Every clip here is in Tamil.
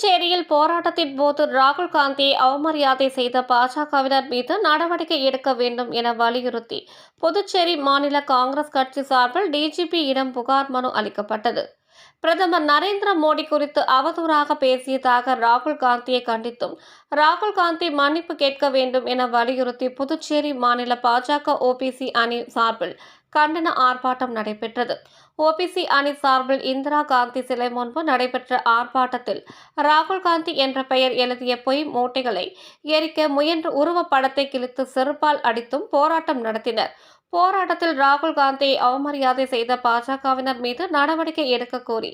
புதுச்சேரியில் போராட்டத்தின் போது ராகுல் காந்தியை அவமரியாதை செய்த பாஜகவினர் மீது நடவடிக்கை எடுக்க வேண்டும் என வலியுறுத்தி புதுச்சேரி மாநில காங்கிரஸ் கட்சி சார்பில் டிஜிபி இடம் புகார் மனு அளிக்கப்பட்டது. பிரதமர் நரேந்திர மோடி குறித்து அவதூறாக பேசியதாக ராகுல் காந்தியை கண்டித்தும் ராகுல் காந்தி மன்னிப்பு கேட்க வேண்டும் என வலியுறுத்தி புதுச்சேரி மாநில பாஜக ஓபிசி அணி சார்பில் கண்டன ஆர்ப்பாட்டம் நடைபெற்றது. ஓபிசி அணி சார்பில் இந்திரா காந்தி சிலை முன்பு நடைபெற்ற ஆர்ப்பாட்டத்தில் ராகுல் காந்தி என்ற பெயர் எழுதிய பொய் மூட்டைகளை எரிக்க முயன்ற உருவப்படத்தை கிழித்து செருப்பால் அடித்தும் போராட்டம் நடத்தினர். போராட்டத்தில் ராகுல் காந்தியை அவமரியாதை செய்த பாஜகவினர் மீது நடவடிக்கை எடுக்க கோரி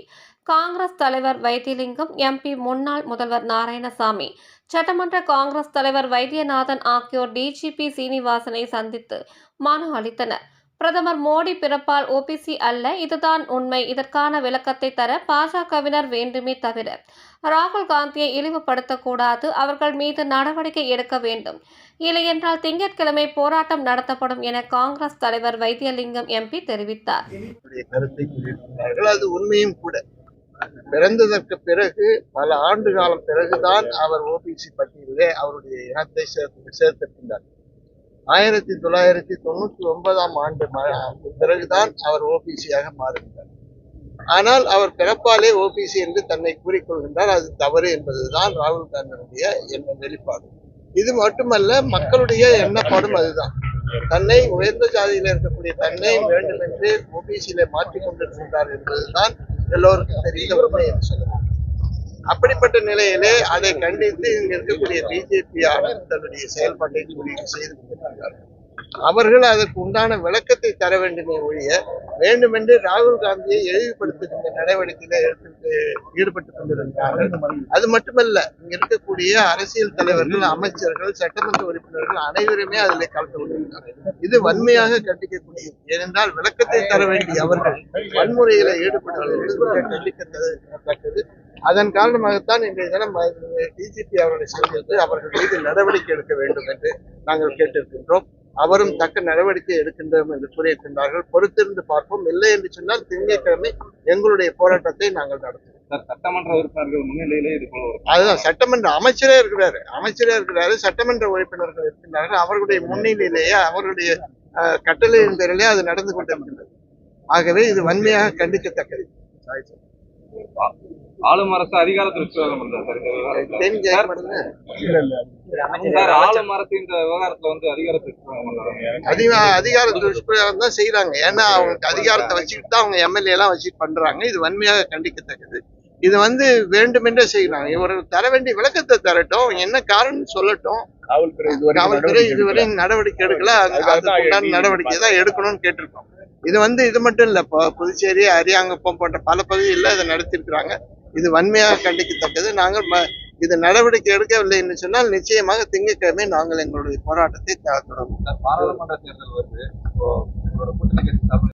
காங்கிரஸ் தலைவர் வைத்தியலிங்கம் எம்பி முன்னாள் முதல்வர் நாராயணசாமி சட்டமன்ற காங்கிரஸ் தலைவர் வைத்தியநாதன் ஆகியோர் டிஜிபி சீனிவாசனை சந்தித்து மனு அளித்தனர். பிரதமர் மோடி பிறப்பால் ஓபிசி அல்ல. இதுதான் உண்மை. இதற்கான விளக்கத்தை தர பாஜகவினர் வேண்டுமே தவிர ராகுல் காந்தியை இழிவுபடுத்தக்கூடாது. அவர்கள் மீது நடவடிக்கை எடுக்க வேண்டும். இல்லையென்றால் திங்கட்கிழமை போராட்டம் நடத்தப்படும் என காங்கிரஸ் தலைவர் வைத்தியலிங்கம் எம்பி தெரிவித்தார். அது உண்மையும் கூட. பிறந்ததற்கு பிறகு பல ஆண்டு காலம் பிறகுதான் அவர் ஓபிசி பட்டியலிலே அவருடைய இனத்தை சேர்த்து சேர்த்திருக்கின்றார். ஆயிரத்தி தொள்ளாயிரத்தி தொண்ணூத்தி ஒன்பதாம் ஆண்டு பிறகுதான் அவர் ஓபிசியாக மாறுகிறார். ஆனால் அவர் பிறப்பாலே ஓபிசி என்று தன்னை கூறிக்கொள்கின்றார். அது தவறு என்பதுதான் ராகுல் காந்தியினுடைய எண்ண வெளிப்பாடு. இது மட்டுமல்ல மக்களுடைய எண்ணப்பாடும் அதுதான். தன்னை உயர்ந்த ஜாதியில இருக்கக்கூடிய தன்னை வேண்டும் என்று ஓபிசியில மாற்றிக் கொண்டிருக்கின்றார் என்பதுதான் எல்லோருக்கும் தெரிந்த உண்மை என்று சொல்லலாம் அப்படிப்பட்ட நிலையிலே அதை கண்டித்து இங்க இருக்கக்கூடிய பிஜேபி தன்னுடைய செயல்பாட்டை செய்து கொண்டிருக்கிறார்கள் அவர்கள் அதற்கு உண்டான விளக்கத்தை தர வேண்டுமே ஒழிய வேண்டுமென்று ராகுல் காந்தியை இழிவுபடுத்துகின்ற நடவடிக்கையில எடுத்து ஈடுபட்டுக் கொண்டிருக்கிறார்கள். அது மட்டுமல்ல இங்க இருக்கக்கூடிய அரசியல் தலைவர்கள் அமைச்சர்கள் சட்டமன்ற உறுப்பினர்கள் அனைவருமே அதில் கலந்து கொண்டிருக்கிறார்கள். இது வன்மையாக கண்டிக்கக்கூடியது. ஏனென்றால் விளக்கத்தை தர வேண்டிய அவர்கள் வன்முறையில ஈடுபடுவது கண்டிக்கத்தக்கது அதன் காரணமாகத்தான் இன்றைய தினம் டிஜிபி அவர்களை சந்தித்து அவர்கள் மீது நடவடிக்கை எடுக்க வேண்டும் என்று நாங்கள் கேட்டிருக்கின்றோம். அவரும் தக்க நடவடிக்கை எடுக்கின்றோம் என்று கூறியிருக்கின்றார்கள். பொறுத்திருந்து பார்ப்போம். இல்லை என்று சொன்னால் திங்கட்கிழமை எங்களுடைய போராட்டத்தை நாங்கள் நடத்துவோம். சட்டமன்ற உறுப்பினர்கள் முன்னிலையிலே இது அதுதான் சட்டமன்ற அமைச்சரே இருக்கிறாரு. அமைச்சரே இருக்கிறாரு. சட்டமன்ற உறுப்பினர்கள் இருக்கின்றார்கள். அவர்களுடைய முன்னிலையிலேயே அவர்களுடைய கட்டளையின் பேரிலே அது நடந்து கொண்டிருக்கின்றது. ஆகவே இது வன்மையாக கண்டிக்கத்தக்கது. ஆளும் அரசு அதிகாரத்தில் விவாதம் பண்றாரு சார் இந்த விவகாரத்துல. தெரிஞ்ச சார், பண்ணுங்க. சார் ஆளும் அரசு இந்த விவகாரத்துல வந்து அதிகாரத்துக்கு விவாதம் பண்றாங்க அதிக அதிகார துஷ்பிரயோகம் தான் செய்யறாங்க ஏன்னா அவங்களுக்கு அதிகாரத்தை வச்சுக்கிட்டு தான் அவங்க எம்எல்ஏ எல்லாம் வச்சுட்டு பண்றாங்க. இது வன்மையாக கண்டிக்கத்தக்கது. இது வந்து வேண்டுமென்றே செய்யறாங்க இவர்கள் தர வேண்டிய விளக்கத்தை தரட்டும். என்ன காரணம் சொல்லட்டும். காவல்துறை இதுவரை நடவடிக்கை எடுக்கல. அது- அதுக்குண்டான நடவடிக்கை தான் எடுக்கணும்னு கேட்டிருக்கோம். இது வந்து இது மட்டும் இல்லை இப்போ புதுச்சேரி அரியாங்குப்பம் போன்ற பல பகுதிகளில் இதை நடத்தியிருக்கிறாங்க. இது வன்மையாக கண்டிக்கத்தக்கது. நாங்கள் ம- இது நடவடிக்கை எடுக்கவில்லை என்று சொன்னால் நிச்சயமாக திங்கட்கிழமை நாங்கள் எங்களுடைய போராட்டத்தை தொடரும் பாராளுமன்ற தேர்தல் வருது.